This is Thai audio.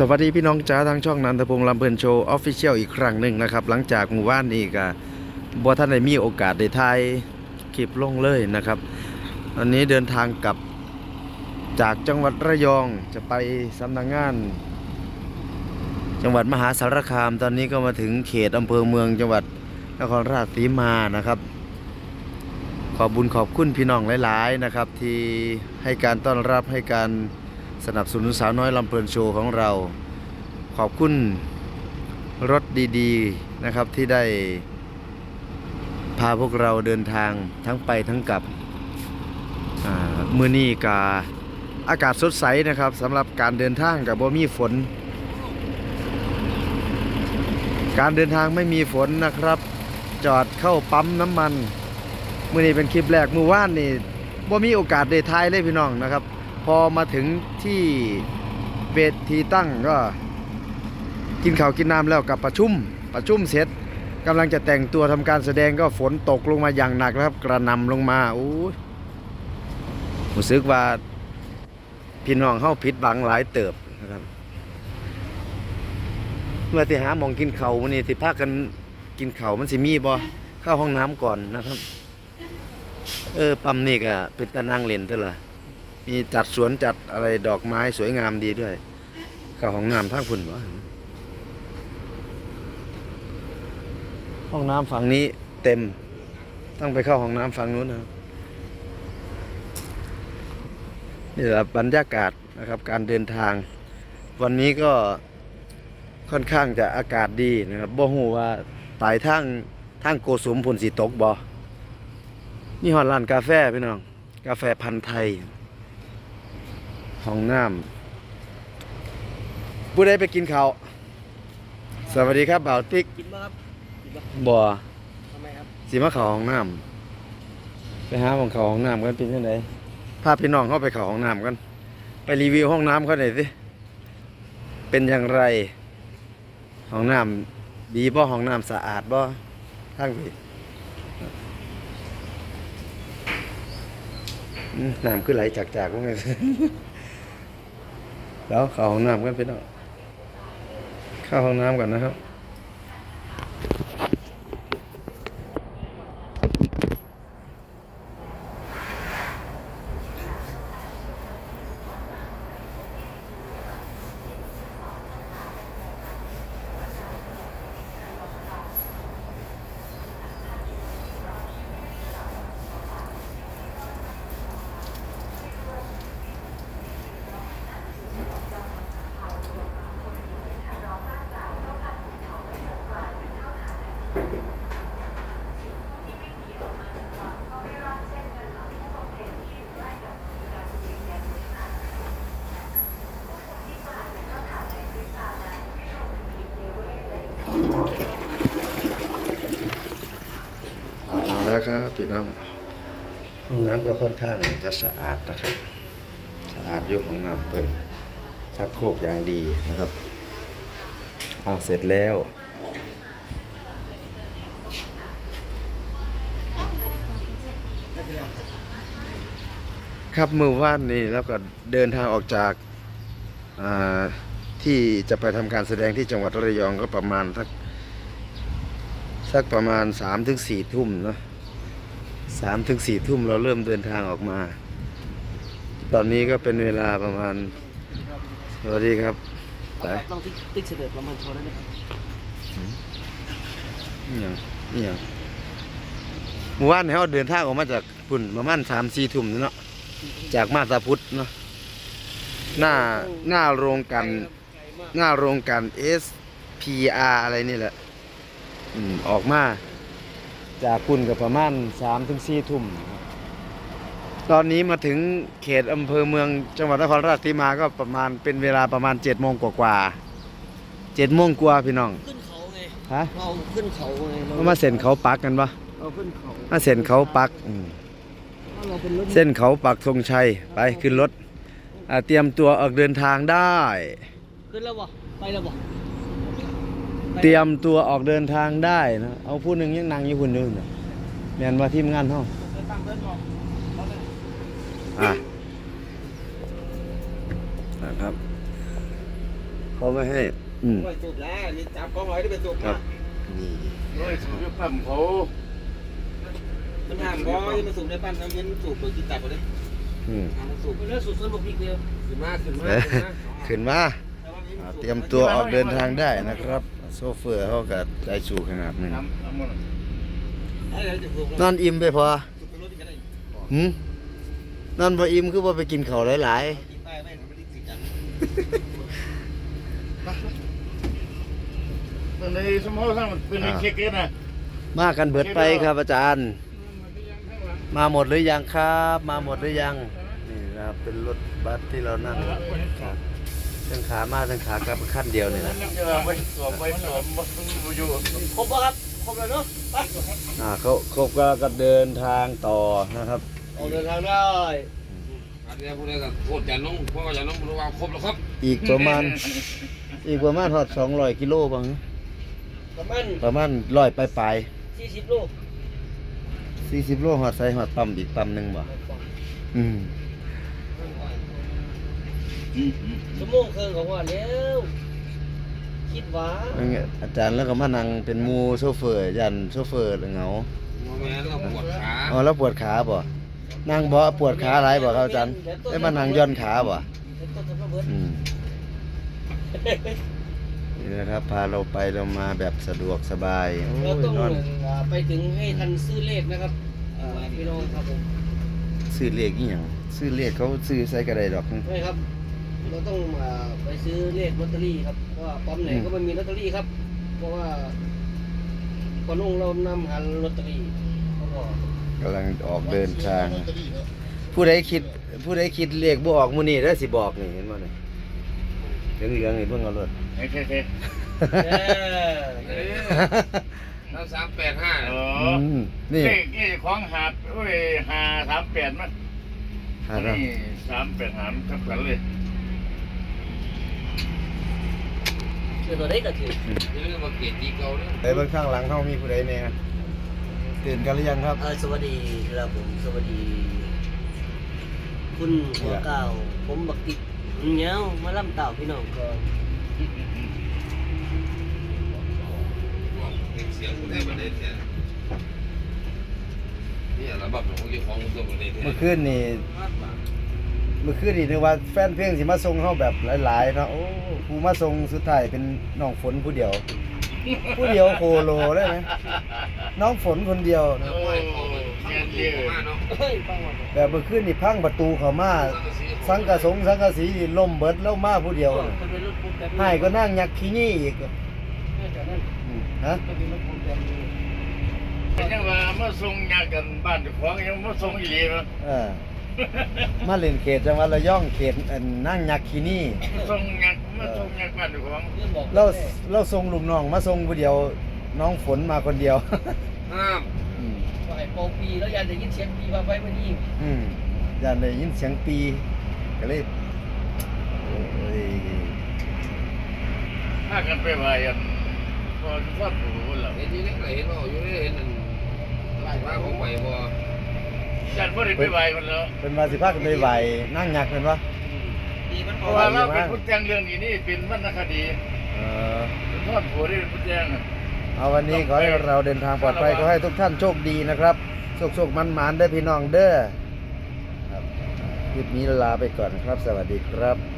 สวัสดีพี่น้องจ้าทางช่องนันทพงษ์ลำเพลินโชว์ออฟฟิเชียลอีกครั้งหนึ่งนะครับ หลังจากหมู่บ้านนี้ก็บ่ท่านได้มีโอกาสได้ถ่ายคลิปลงเลยนะครับอันนี้เดินทางกลับจากจังหวัดระยองจะไปสำนักงาน จังหวัดมหาสารคาม ตอนนี้ก็มาถึงเขตอำเภอเมืองจังหวัดนครราชสีมานะครับ ขอบุญขอบคุณพี่น้องหลาย ๆ นะครับ ที่ให้การต้อนรับให้การ สนับสนุนสาวน้อยลำเพลินโชว์ของเรา ขอบคุณรถดีๆนะครับที่ได้พาพวกเราเดินทางทั้งไปทั้งกลับมือนี้กาอากาศสดใสนะครับสำหรับการเดินทางกับบ่มีฝน การเดินทางไม่มีฝนนะครับ จอดเข้าปั๊มน้ำมัน มื่อนี้เป็นคลิปแรกมือว่านนี่บ่มีโอกาสได้ถ่ายเลยพี่น้องนะครับ อมาถึงที่เวทีตั้งก็ กินข้าวกินน้ำแล้วกับประชุมประชุมเสร็จกำลังจะแต่งตัวทำการแสดงก็ฝนตกลงมาอย่างหนักนะครับ กระนำลงมาอู้ยรู้สึกว่าพี่น้องเข้าผิดหวังหลายเติบนะครับเมื่อที่หามองกินเขาวมันนี่ที่พากันกินเขามันสิมีบ่เข้าห้องน้ำก่อนนะครับ เออปั๊มนี่ก็เป็นตะนั่งเล่นเท่าไหร่ มีจัดสวนจัดอะไรดอกไม้สวยงามดีด้วยเข้าห้องน้ำทางพุ่นวะห้องน้ำฝั่งนี้เต็ม ต้องไปเข้าห้องน้ำฝั่งนู้นนะนี่แหละบรรยากาศนะครับการเดินทาง วันนี้ก็ค่อนข้างจะอากาศดีนะครับบ่ฮู้ว่าปลายทางทางโกสุมพุ่นสิตกบ่นี่ฮอดร้านกาแฟพี่น้อง กาแฟพันธุ์ไทย ห้องน้ำผู้ใดไปกินข้าวสวัสดีครับบ่าวติ๊กกินบ้างครับกินบ้างบ่ทำไมครับสิมาเข้าห้องน้ำไปหาของเข้าห้องน้ำกันเป็นจังไดพาพี่น้องเข้าไปเข้าห้องน้ำกัน ไปรีวิวห้องน้ำเขาหน่อยสิเป็นอย่างไรห้องน้ำดีบ่ห้องน้ำสะอาดบ่ทั้งพี่อืมน้ำขึ้นไหลจากจากว่าไง แล้วเข้าห้องน้ำกันพี่น้องเข้าห้องน้ำก่อนนะครับ เอาแล้วครับพี่น้องห้องน้ำก็ค่อนข้างจะสะอาดนะครับ สะอาดอยู่ห้องน้ำเปิดชักโครกอย่างดีนะครับเอาเสร็จแล้ว ครับมือว่านนี่แล้วก็เดินทางออกจากอ่าที่จะไปทำการแสดงที่จังหวัดระยองก็ประมาณสักสักประมาณสามถึงสี่ทุ่มเนาะสามถึงสี่ทุ่มเราเริ่มเดินทางออกมา ตอนนี้ก็เป็นเวลาประมาณ สวัสดีครับไปต้องติ๊กติ๊กเสด็จประมาณโชว์ได้ไหมครับนี่ยังนี่ยั งเมื่อวานเขาเดินทางออกมาจากปุ่นประมาณสามสี่ทุ่มเนาะจากมาตาพุทธเนาะหน้าหน้าโรงกันหน้าโรงกัน SPR อะไรนี่แหละอืมออกมา จากคุณกับประมาณสามถึงสี่ทุ่มครับตอนนี้มาถึงเขตอำเภอเมืองจังหวัดนครราชสีมาก็ประมาณเป็นเวลาประมาณเจ็ดโมงกว่าๆเจ็ดโมงกว่าพี่น้อง ขึ้นเขาไงฮะเราขึ้นเขาไงเอามาเส้นเขาปักกันปะ เราขึ้นเขามาเส้นเขาปักอืมถ้าเราเป็นรถเส้นเขาปักธงชัยไปขึ้นรถอ่าเตรียมตัวออกเดินทางได้ ขึ้นแล้วบ่ไปแล้วบ่เตรียมตัวออกเดินทางได้นะเอาผู้หนึ่งยังนั่งอยู่คนนึงน่ะแม่นว่าทีมงานเฮาตั้งเดินก่อนอะนะครับเขาไม่ให้อืม ไปสูบแล้วนี่จับกล้องไว้ได้ไปสูบครันะบนี่ โอ้ยสูบอยู่ปั๊มเขา มันห้ามบ่ยังมาสูบในปั้นน้ำเย็นสูบโดยกินตับไปเลยอืมห้ามสูบไปเลยสูบสนุกอีกเดียวขึ้นมาขึ้นมาเอ๊ะขึ้นมาขึ้นมาอ่าเตรียมตัวออกเดินทางได้นะครับ โซเฟอร์เขาก็ใจสูขนาดหนึงทำทำหมดให้เราจะสูบนอนอิ่มไปพอสูบไปรถอีกก็ได้หืมนอนพออิ่มคือว่าไปกินข้าวหลายกินไปไม่ไม่ได้สิจังเป็นในสมองสร้างมันเป็นในเช็คเก็ตนะๆมากันเบิดไปครับอาจารย์ มาหมดหรือยังครับ มาหมดหรือยัง นี่นะครับเป็นรถบัสที่เรานั่งครับทั้งขามาทั้งขากลับขั้นเดียวนี่นะจะไปสอบไปสอบมอยู่ครบป่ะครับครบแล้วเนาะไปอ่าเขาเขาก็ก็เดินทางต่อนะครับออกเดินทางได้อันนี้พวกนี้ก็โคตรจะน้องพวกจะน้องรู้ว่าครบแล้วครับ อีกประมาณ อีกประมาณทอดสองร้อยกิโลบ้างประมาณประมาณร้อยปลายสี่สิบโล สี่สิบโลหอดใส่หอดปั๊มอีกปั๊มหนึ่งบ่อืมชั่วโมงครึ่งของว่าแล้วคิดว่านั่นไงอาจารย์แล้วก็มานั่งเป็นหมูโซเฟอร์ยันโซเฟอร์เหงาแม่แล้วก็ปวดขาอ๋อแล้วปวดขาบ่นั่งบ่ปวดขาอะไรบ่ครับอาจารย์ได้มานั่งย่อนขาบ่เดี๋ยวต้นทำระเบิดอืม นี่นะครับ พาเราไปเรามาแบบสะดวกสบายโอ้เรายต้องนอนอ่าไปถึงให้ทันซื้อเลขนะครับอ่าพี่น้องครับผมซื้อเลขอีหยังซื้อเลขเขาซื้อใส่กระไดดอก ไม่ครับ เราต้องอ่าไปซื้อเลขลอตเตอรี่ครับเพราะว่าปั๊มไหนอืมก็ไม่มีลอตเตอรี่ครับ เพราะว่าพอนุ่งเรานำหาลอตเตอรี่เขาบอกกำลังออกเดินทาง ผู้ใดคิดผู้ใดคิดเลขบ่ออกมื้อนี้เด้อสิบอกนี่เห็นบ่นี่เหลืองๆนี่เพิ่งเอารถ เฮ้ยเฮ้ยเฮ้ยเออทั้งสามแปดห้าอ๋ออืมนี่นี่นี่ของหาดโอ้ยหาสามแปดมั้งหาเนาะนี่สามแปดหามทับกันเลยคือตัวได้ก็ถือนี่เรื่องมาเกตดีเก่าเนี่ยไปเบิ่งข้างหลังเฮามีผู้ใดแน่ตื่นกันหรือยังครับ เออสวัสดีครับผมสวัสดี คุณหัวเก่าผมบักติกเนี้ยมาล่ำเต่าพี่น้องก็ เสียงคนได้ประเด็นเนี่ยนี่ระบบของเจ้าของตัวประเด็นเมื่อคืนนี่เมื่อคืนนี่นึกว่าแฟนเพลงสิมาส่งเฮาแบบหลายๆเนาะโอ้ผู้มาส่งสุดท้ายเป็นน้องฝนผู้เดียว ผู้เดียวโคโลเลยไหมน้องฝนคนเดียวนะโอ้ยของมันเยอะแบบเมื่อคืนนี่พังประตูเขามา สังกะสงสังกะสีนี่ล่มเบิดแล้วมาผู้เดียวน่ะคนเป็นรถปุ๊บแบบให้ก็นั่งยักขี้นี่อีกน่าจะนั่นอืมฮะก็เป็นรถปุ๊บแบบเป็นยังว่ามาส่งยากันบ้านเจ้าของยังมาส่งอีหลีมั้งเออมาเล่นเขตจังหวัดระยองเขตอันนั่งยักขี้นี่ส่งยามาส่งยาบ้านเจ้าของเรื่องบอกเราเราส่งลูกน้องมาส่งผู้เดียว น้องฝนมาคนเดียวห้ามอืมว่าให้เป่าปีแล้วยันจะยินเสียงปีว่าไว้วันนี้อืมอย่าได้ยินเสียงปี ก็เลยโอ้ยพากันไปไหวอันพอทุกคนผู้คนละเห็นที่นี่เห็นว่าอยู่นี่เห็นว่าของใหม่บ่จันบ่ได้ไปไหวมันแล้วเป็นมาสิพากันไปไหวนั่งยักษ์เป็นปะดีมันเพบอราะกว่าว่าเราเป็นผู้แจ้งเรื่องนี้นี่เป็นวรรณคดีเออเป็นทอดผัวที่เป็นผู้แจ้งอะเอาวันนี้ขอให้เราเดินทางปลอดภัยขอให้ทุกท่านโชคดีนะครับโชคโชคมันมันๆเด้อพี่น้องเด้อครับค ลิปนี้ลาไปก่อนครับ สวัสดีครับ